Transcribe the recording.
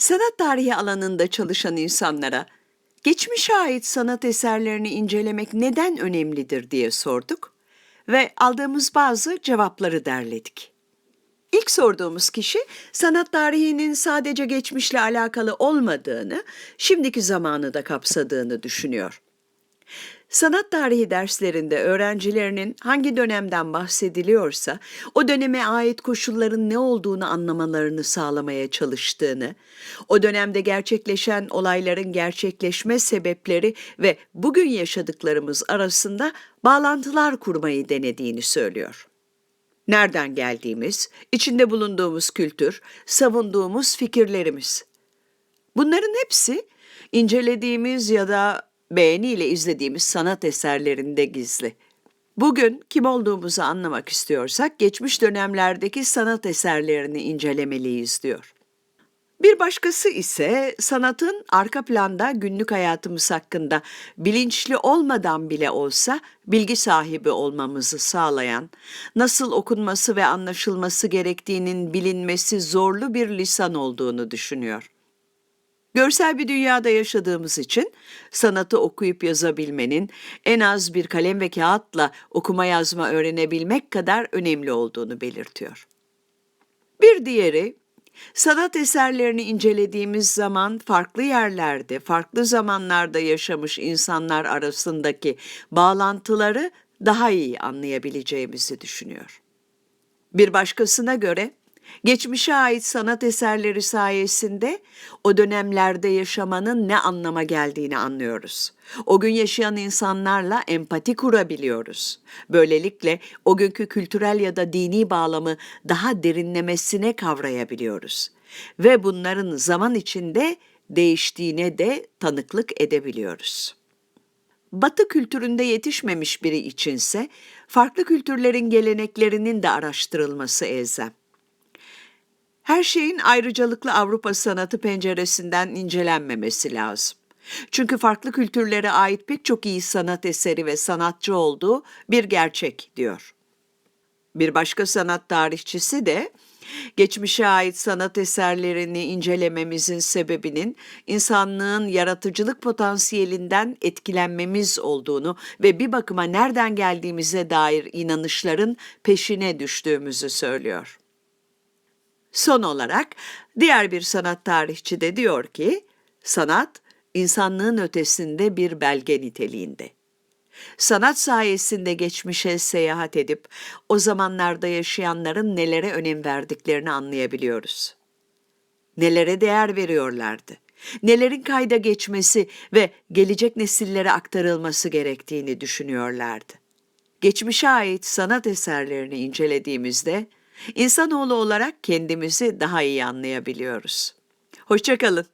Sanat tarihi alanında çalışan insanlara geçmişe ait sanat eserlerini incelemek neden önemlidir diye sorduk ve aldığımız bazı cevapları derledik. İlk sorduğumuz kişi sanat tarihinin sadece geçmişle alakalı olmadığını, şimdiki zamanı da kapsadığını düşünüyor. Sanat tarihi derslerinde öğrencilerinin hangi dönemden bahsediliyorsa o döneme ait koşulların ne olduğunu anlamalarını sağlamaya çalıştığını, o dönemde gerçekleşen olayların gerçekleşme sebepleri ve bugün yaşadıklarımız arasında bağlantılar kurmayı denediğini söylüyor. Nereden geldiğimiz, içinde bulunduğumuz kültür, savunduğumuz fikirlerimiz. Bunların hepsi incelediğimiz ya da beğeniyle izlediğimiz sanat eserlerinde gizli. Bugün kim olduğumuzu anlamak istiyorsak geçmiş dönemlerdeki sanat eserlerini incelemeliyiz diyor. Bir başkası ise sanatın arka planda günlük hayatımız hakkında bilinçli olmadan bile olsa bilgi sahibi olmamızı sağlayan, nasıl okunması ve anlaşılması gerektiğinin bilinmesi zorlu bir lisan olduğunu düşünüyor. Görsel bir dünyada yaşadığımız için sanatı okuyup yazabilmenin en az bir kalem ve kağıtla okuma yazma öğrenebilmek kadar önemli olduğunu belirtiyor. Bir diğeri, sanat eserlerini incelediğimiz zaman farklı yerlerde, farklı zamanlarda yaşamış insanlar arasındaki bağlantıları daha iyi anlayabileceğimizi düşünüyor. Bir başkasına göre geçmişe ait sanat eserleri sayesinde o dönemlerde yaşamanın ne anlama geldiğini anlıyoruz. O gün yaşayan insanlarla empati kurabiliyoruz. Böylelikle o günkü kültürel ya da dini bağlamı daha derinlemesine kavrayabiliyoruz ve bunların zaman içinde değiştiğine de tanıklık edebiliyoruz. Batı kültüründe yetişmemiş biri içinse farklı kültürlerin geleneklerinin de araştırılması elzem. Her şeyin ayrıcalıklı Avrupa sanatı penceresinden incelenmemesi lazım. Çünkü farklı kültürlere ait pek çok iyi sanat eseri ve sanatçı olduğu bir gerçek diyor. Bir başka sanat tarihçisi de geçmişe ait sanat eserlerini incelememizin sebebinin insanlığın yaratıcılık potansiyelinden etkilenmemiz olduğunu ve bir bakıma nereden geldiğimize dair inanışların peşine düştüğümüzü söylüyor. Son olarak diğer bir sanat tarihçi de diyor ki, sanat insanlığın ötesinde bir belge niteliğinde. Sanat sayesinde geçmişe seyahat edip o zamanlarda yaşayanların nelere önem verdiklerini anlayabiliyoruz. Nelere değer veriyorlardı? Nelerin kayda geçmesi ve gelecek nesillere aktarılması gerektiğini düşünüyorlardı. Geçmişe ait sanat eserlerini incelediğimizde insanoğlu olarak kendimizi daha iyi anlayabiliyoruz. Hoşçakalın.